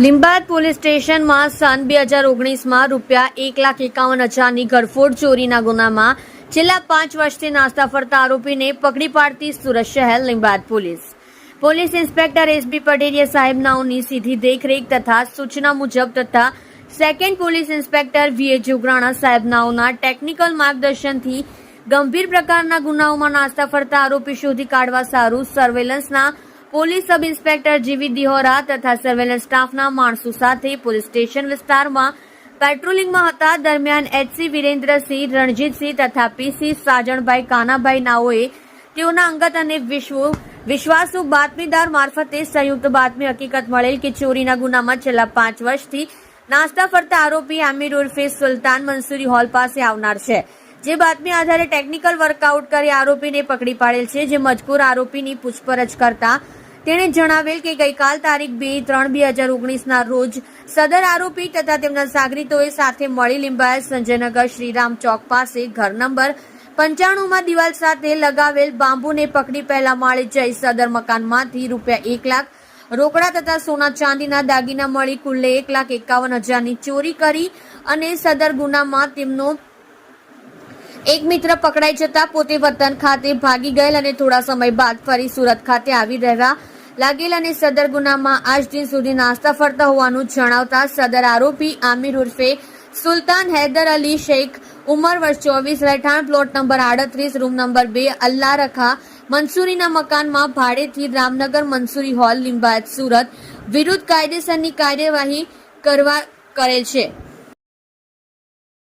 લીંબાદ police સ્ટેશનમાં સન બે હજાર ઓગણીસમાં રૂપિયા એક લાખ એકાવન હજારની ઘરફોડ ચોરીના ગુનામાં છેલ્લા પાંચ વર્ષથી નાસ્તા ફરતા આરોપીને પકડી પાડતી સુરત શહેર Limbayat police. Police inspector S B Pateliya સાહેબનાઓની સીધી દેખરેખ તથા સૂચના મુજબ તથા second police inspector V A Jograna સાહેબનાઓના technical માર્ગદર્શનથી ગંભીર પ્રકારના ગુનાઓમાં નાસ્તા ફરતા આરોપી શોધી કાઢવા સારું સર્વેલન્સના પોલીસ સબ ઇન્સ્પેક્ટર જીવી દિહોરા તથા સર્વેલન્સ સ્ટાફના માણસો સાથે પોલીસ સ્ટેશન વિસ્તારમાં પેટ્રોલિંગમાં હતા. દરમિયાન એચસી વિરેન્દ્રસિંહ, રણજીતસિંહ તથા પીસી સાજણભાઈ કાનાભાઈ નાઓએ તેઓના અંગત અને વિશ્વ વિશ્વાસુ બાતમીદાર મારફતે સંયુક્ત બાતમી હકીકત મળેલ કે ચોરીના ગુનામાં છેલ્લા પાંચ વર્ષથી નાસ્તા ફરતા આરોપી આમિર ઉર્ફે સુલતાન મંસૂરી હોલ પાસે આવનાર છે. જે બાતમી આધારે ટેકનિકલ વર્કઆઉટ કરી આરોપીને પકડી પાડેલ છે, જે મજકૂર આરોપીની પૂછપરછ કરતા તેણે જણાવેલ કે ગઈકાલ તારીખ બે ત્રણ બે હજાર ઓગણીસના રોજ સદર આરોપી તથા તેમના સાગરીતોએ સાથે મળી લીંબાયત સંજયનગર શ્રીરામ ચોક પાસે ઘર નંબર પંચાણુંમાં દિવાલ સાથે લગાવેલ બાંબુને પકડી પહેલા માળે જઈ સદર મકાનમાંથી રૂપિયા એક લાખ, રોકડા તથા સોના ચાંદીના દાગીના મળી કુલ્લે એક લાખ એકાવન હજારની ચોરી કરી અને સદર ગુનામાં તેમનો એક મિત્ર પકડાઈ જતા પોતે વતન ખાતે ભાગી ગયેલ અને થોડા સમય બાદ ફરી સુરત ખાતે આવી રહેવા લાગેલ અને સદર ગુનામાં આજ દિન સુધી નાસ્તા ફરતા હોવાનું જણાવતા સદર આરોપી આમિર ઉર્ફે સુલતાન હૈદર અલી શેખ ઉંમર વર્ષ ચોવીસ, રહેઠાણ પ્લોટ નંબર આડત્રીસ, રૂમ નંબર બે, અલ્લા રખા, મંસૂરીના મકાનમાં ભાડેથી રામનગર મંસૂરી હોલ, લિંબાયત, સુરત, વિરુદ્ધ કાયદેસરની કાર્યવાહી કરવા કરેલ છે.